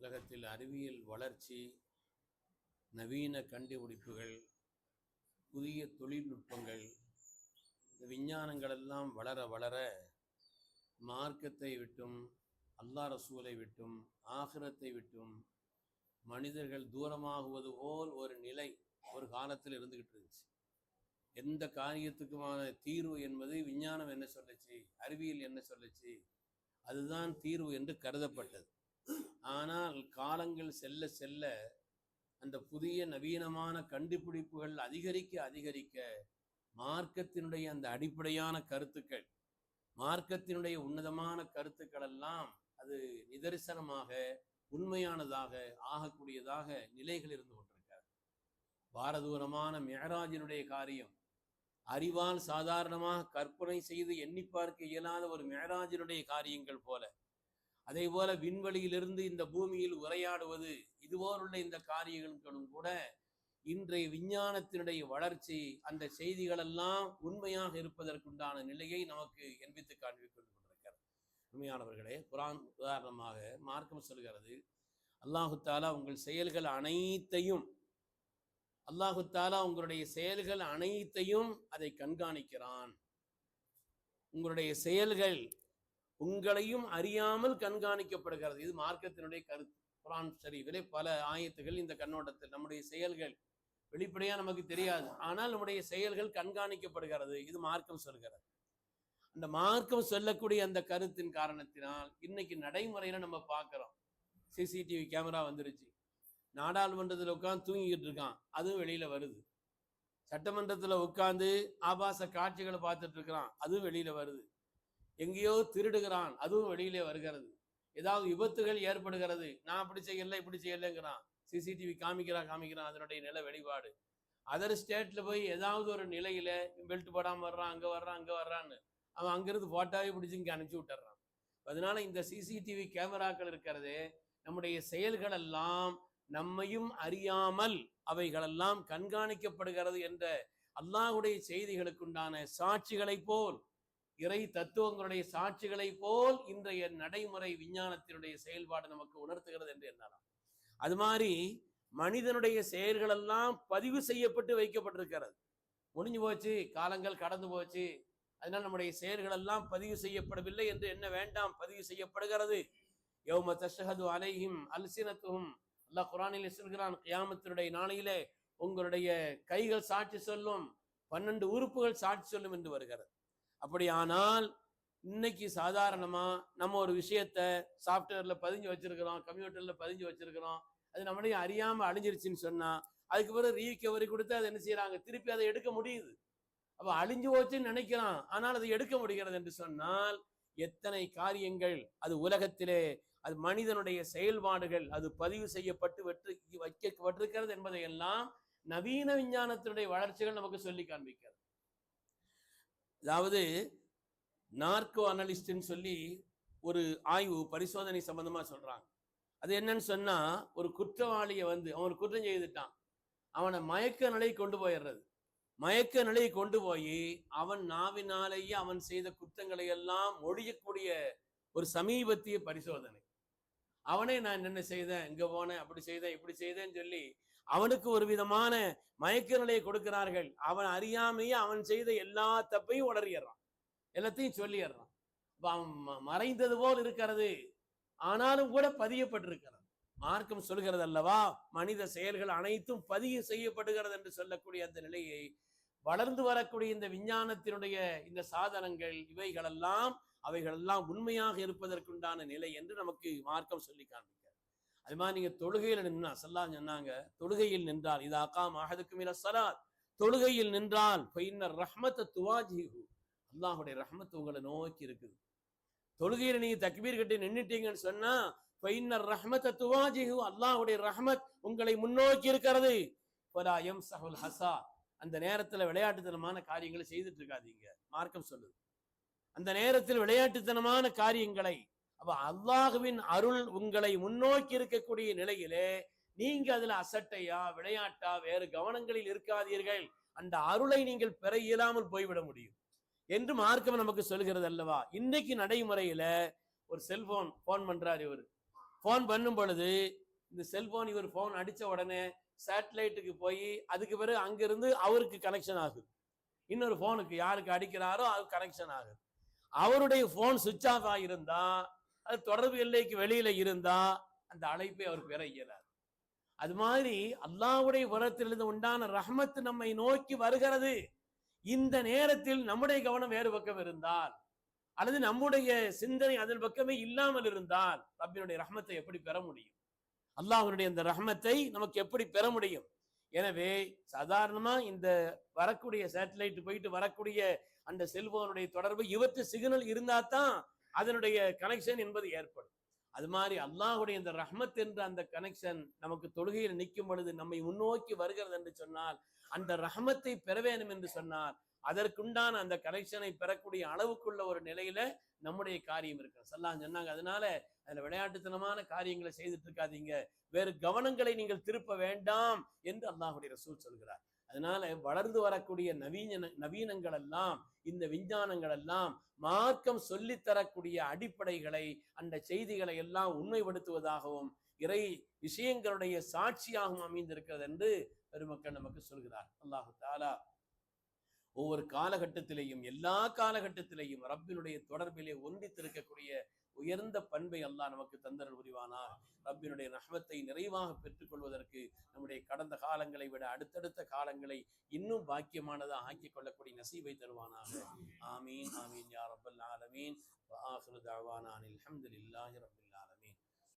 உலகத்தில் அறிவியல் வளர்ச்சி நவீன கண்டுபிடிப்புகள் புதிய தொழில்நுட்பங்கள் இந்த விஞ்ஞானங்கள் எல்லாம் வளர வளர மார்க்கத்தை விட்டும் அல்லா ரசூலை விட்டும் ஆகிரத்தை விட்டும் மனிதர்கள் தூரமாகுவது போல் ஒரு நிலை ஒரு காலத்தில் இருந்துகிட்டு இருந்துச்சு. எந்த காரியத்துக்குமான தீர்வு என்பது விஞ்ஞானம் என்ன சொல்லுச்சு அறிவியல் என்ன சொல்லுச்சு அதுதான் தீர்வு என்று கருதப்பட்டது. ஆனால் காலங்கள் செல்ல செல்ல அந்த புதிய நவீனமான கண்டுபிடிப்புகள் அதிகரிக்க அதிகரிக்க மார்க்கத்தினுடைய அந்த அடிப்படையான கருத்துக்கள் மார்க்கத்தினுடைய உன்னதமான கருத்துக்கள் எல்லாம் அது நிதர்சனமாக உண்மையானதாக ஆகக்கூடியதாக நிலைகள் இருந்து கொண்டிருக்கிறது. பாரதூரமான மெஹராஜினுடைய காரியம் அறிவால் சாதாரணமாக கற்பனை செய்து எண்ணி பார்க்க இயலாத ஒரு மெஹராஜினுடைய காரியங்கள் போல அதே போல விண்வெளியிலிருந்து இந்த பூமியில் உரையாடுவது இதுபோலுள்ள இந்த காரியங்களும் கூட இன்றைய விஞ்ஞானத்தினுடைய வளர்ச்சி அந்த செய்திகளெல்லாம் உண்மையாக இருப்பதற்குண்டான நிலையை நமக்கு எண்பித்து காண்பிக் கொண்டிருக்கிறார் உண்மையானவர்களே குரான் உதாரணமாக மார்க்கம் சொல்கிறது அல்லாஹு தாலா உங்கள் செயல்கள் அனைத்தையும் அல்லாஹு தாலா உங்களுடைய செயல்கள் அனைத்தையும் அதை கண்காணிக்கிறான். உங்களுடைய செயல்கள் உங்களையும் அறியாமல் கண்காணிக்கப்படுகிறது. இது மார்க்கத்தினுடைய கருத்து. குரான் ஷரீஃபிலே பல ஆயத்துகள் இந்த கண்ணோட்டத்தில் நம்முடைய செயல்கள் வெளிப்படையா நமக்கு தெரியாது. ஆனால் நம்முடைய செயல்கள் கண்காணிக்கப்படுகிறது. இது மார்க்கம் சொல்கிறது. அந்த மார்க்கம் சொல்லக்கூடிய அந்த கருத்தின் காரணத்தினால் இன்னைக்கு நடைமுறையில நம்ம பார்க்கிறோம். சிசிடிவி கேமரா வந்துருச்சு. நாடாளுமன்றத்தில் உட்காந்து தூங்கிக்கிட்டு இருக்கான். அதுவும் வெளியில வருது. சட்டமன்றத்தில் உட்காந்து ஆபாச காட்சிகளை பார்த்துட்டு இருக்கிறான். அதுவும் வெளியில வருது. எங்கேயோ திருடுகிறான் அதுவும் வெளியிலே வருகிறது. ஏதாவது விபத்துகள் ஏற்படுகிறது. நான் அப்படி செய்யல இப்படி செய்யலைங்கிறான். சிசிடிவி காமிக்கிறான் காமிக்கிறான் அதனுடைய நில வெளிப்பாடு. அதர் ஸ்டேட்டில் போய் ஏதாவது ஒரு நிலையில் பெல்ட் போடாமல் வர்றான் அங்கே வர்றான் அங்கே வர்றான்னு அவன் அங்கேருந்து போட்டாவே பிடிச்சி இங்கே அனுப்பிச்சு விட்டுறான். அதனால இந்த சிசிடிவி கேமராக்கள் இருக்கிறது நம்முடைய செயல்கள் எல்லாம் நம்மையும் அறியாமல் அவைகளெல்லாம் கண்காணிக்கப்படுகிறது என்ற அல்லாஹுடைய செய்திகளுக்குண்டான சாட்சிகளைப் போல் இறை தத்துவங்களுடைய சாட்சிகளைப் போல் இன்றைய நடைமுறை விஞ்ஞானத்தினுடைய செயல்பாடு நமக்கு உணர்த்துகிறது என்று எண்ணலாம். அது மாதிரி மனிதனுடைய செயல்கள் எல்லாம் பதிவு செய்யப்பட்டு வைக்கப்பட்டிருக்கிறது. முடிஞ்சு போச்சு காலங்கள் கடந்து போச்சு. அதனால் நம்முடைய செயல்கள் எல்லாம் பதிவு செய்யப்படவில்லை என்று என்ன வேண்டாம் பதிவு செய்யப்படுகிறது. யௌம தஷஹது அலைஹிம் அல்சினத்துஹும். அல்லாஹ் குரானில் சொல்கிறான் கியாமத்தினுடைய நாளையிலே உங்களுடைய கைகள் சாட்சி சொல்லும் பன்னெண்டு உறுப்புகள் சாட்சி சொல்லும் என்று வருகிறது. அப்படியானால் இன்னைக்கு சாதாரணமாக நம்ம ஒரு விஷயத்த சாஃப்ட்வேரில் பதிஞ்சு வச்சிருக்கிறோம் கம்ப்யூட்டரில் பதிஞ்சு வச்சிருக்கிறோம் அது நம்மளே அறியாமல் அழிஞ்சிருச்சுன்னு சொன்னால் அதுக்கு பிறகு ரீகவரி கொடுத்து அதை என்ன செய்கிறாங்க திருப்பி அதை எடுக்க முடியுது. அப்போ அழிஞ்சு போச்சுன்னு நினைக்கிறான் ஆனால் அதை எடுக்க முடிகிறது என்று சொன்னால் எத்தனை காரியங்கள் அது உலகத்திலே அது மனிதனுடைய செயல்பாடுகள் அது பதிவு செய்யப்பட்டு வெற்று வைக்கப்பட்டிருக்கிறது என்பதை எல்லாம் நவீன விஞ்ஞானத்தினுடைய வளர்ச்சிகள் நமக்கு சொல்லி காண்பிக்கிறது. அதாவது நார்கோ அனலிஸ்ட்னு சொல்லி ஒரு ஆய்வு பரிசோதனை சம்பந்தமாக சொல்றாங்க. அது என்னன்னு சொன்னா ஒரு குற்றவாளியை வந்து அவன் ஒரு குற்றம் செய்துட்டான். அவனை மயக்க நிலை கொண்டு போயிடுறது. மயக்க நிலையை கொண்டு போய் அவன் நாவினாலேயே அவன் செய்த குற்றங்களை எல்லாம் ஒழியக்கூடிய ஒரு சமீபத்திய பரிசோதனை. அவனே நான் என்ன செய்தேன் இங்க போனேன் அப்படி செய்தேன் இப்படி செய்தேன்னு சொல்லி அவனுக்கு ஒரு விதமான மயக்க நிலையை கொடுக்கிறார்கள். அவன் அறியாமையே அவன் செய்த எல்லா தப்பையும் உடறிடுறான் எல்லாத்தையும் சொல்லிடுறான். அவன் மறைந்தது போல் இருக்கிறது. ஆனாலும் கூட பதியப்பட்டிருக்கிறது. மார்க்கம் சொல்கிறது அல்லவா? மனித செயல்கள் அனைத்தும் பதிவு செய்யப்படுகிறது என்று சொல்லக்கூடிய அந்த நிலையை வளர்ந்து வரக்கூடிய இந்த விஞ்ஞானத்தினுடைய இந்த சாதனங்கள் இவைகளெல்லாம் அவைகளெல்லாம் உண்மையாக இருப்பதற்குண்டான நிலை என்று நமக்கு மார்க்கம் சொல்லி காண்பிக்கிறது. அது மாதிரி நீங்க தொழுகையில் நின்னா சல்லா சொன்னாங்க தொழுகையில் நின்றால் இது அக்காம் அகதுக்கும் இல சலாத் தொழுகையில் நின்றால் பைன்னர் ரஹ்மத்தை துவாஜிஹு. அல்லாஹுடைய ரஹ்மத் உங்களை நோக்கி இருக்குது. தொழுகையில் நீங்க தக்பீர் கட்டி நின்னுட்டீங்கன்னு சொன்னா ஃபைன்னர் ரஹ்மத்தை துவாஜிஹு அல்லாஹுடைய ரஹ்மத் உங்களை முன்னோக்கி இருக்கிறது. எம் சஹுல் ஹசா அந்த நேரத்துல விளையாட்டுத்தனமான காரியங்களை செய்துட்டு இருக்காதீங்க. மார்க்கம் சொல்லுது. அந்த நேரத்தில் விளையாட்டுத்தனமான காரியங்களை அப்ப அல்லாஹுவின் அருள் உங்களை முன்னோக்கி இருக்கக்கூடிய நிலையிலே நீங்க அதுல அசட்டையா விளையாட்டா வேறு கவனங்களில் இருக்காதீர்கள். அந்த அருளை நீங்கள் பெற இயலாமல் போய்விட முடியும். என்று மார்க்கம் நமக்கு சொல்கிறது அல்லவா? இன்னைக்கு நடைமுறையில ஒரு செல்போன் போன் பண்றாரு இவர். போன் பண்ணும் பொழுது இந்த செல்போன் இவர் போன் அடிச்ச உடனே சேட்டலைட்டுக்கு போய் அதுக்கு பிறகு அங்கிருந்து அவருக்கு கனெக்ஷன் ஆகுது. இன்னொரு போனுக்கு யாருக்கு அடிக்கிறாரோ அது கனெக்ஷன் ஆகுது. அவருடைய போன் சுவிட்ச் ஆஃப் ஆகியிருந்தா அது தொடர்பு எல்லைக்கு வெளியில இருந்தா அந்த அழைப்பை அவர் பெற இயலாது. அது மாதிரி அல்லாவுடைய உரத்திலிருந்து உண்டான ரஹமத்து நம்மை நோக்கி வருகிறது. இந்த நேரத்தில் நம்முடைய கவனம் வேறு பக்கம் இருந்தால் அல்லது நம்முடைய சிந்தனை அதன் பக்கமே இல்லாமல் இருந்தால் ரப்பினுடைய ரஹமத்தை எப்படி பெற முடியும்? அல்லாஹனுடைய அந்த ரஹமத்தை நமக்கு எப்படி பெற முடியும்? எனவே சாதாரணமா இந்த வரக்கூடிய சேட்டலைட் போயிட்டு வரக்கூடிய அந்த செல்போனுடைய தொடர்பு இவற்று சிக்னல் இருந்தா தான் அதனுடைய கனெக்ஷன் என்பது ஏற்படும். அது மாதிரி அல்லாஹுடைய இந்த ரஹ்மத் என்ற அந்த கனெக்ஷன் நமக்கு தொழுகையில் நிற்கும் பொழுது நம்மை முன்னோக்கி வருகிறது என்று சொன்னால் அந்த ரஹமத்தை பெற வேண்டும் என்று சொன்னால் அதற்குண்டான அந்த கனெக்ஷனை பெறக்கூடிய அளவுக்குள்ள ஒரு நிலையில நம்முடைய காரியம் இருக்கு சல்லாம் சொன்னாங்க அதனால அதுல விளையாட்டுத்தனமான காரியங்களை செய்துட்டு இருக்காதீங்க. வேறு கவனங்களை நீங்கள் திருப்ப வேண்டாம் என்று அல்லாஹுடைய ரசூல் சொல்கிறார். அதனால வளர்ந்து வரக்கூடிய நவீன நவீனங்கள் எல்லாம் இந்த விஞ்ஞானங்கள் எல்லாம் மார்க்கம் சொல்லித்தரக்கூடிய அடிப்படைகளை அந்த செய்திகளை எல்லாம் உண்மைப்படுத்துவதாகவும் இறை விஷயங்களுடைய சாட்சியாகவும் அமைந்திருக்கிறது என்று பெருமக்கள் நமக்கு சொல்கிறார். அல்லாஹு தாலா ஒவ்வொரு காலகட்டத்திலேயும் எல்லா காலகட்டத்திலேயும் ரப்பினுடைய தொடர்பிலே ஒன்றித்திருக்கக்கூடிய உயர்ந்த பண்பை அல்லாஹ் நமக்கு தந்தரல் புரிவானார் ரப்பினுடைய நஷ்மத்தை நிறைவாக பெற்றுக்கொள்வதற்கு நம்முடைய கடந்த காலங்களை விட அடுத்தடுத்த காலங்களை இன்னும் பாக்கியமானதாக ஆக்கிக் கொள்ளக்கூடிய நசீபை தருவானாக. ஆமீன் ஆமீன் யா ரப்பல் ஆலமீன். வ ஆஹிரு தஅவானா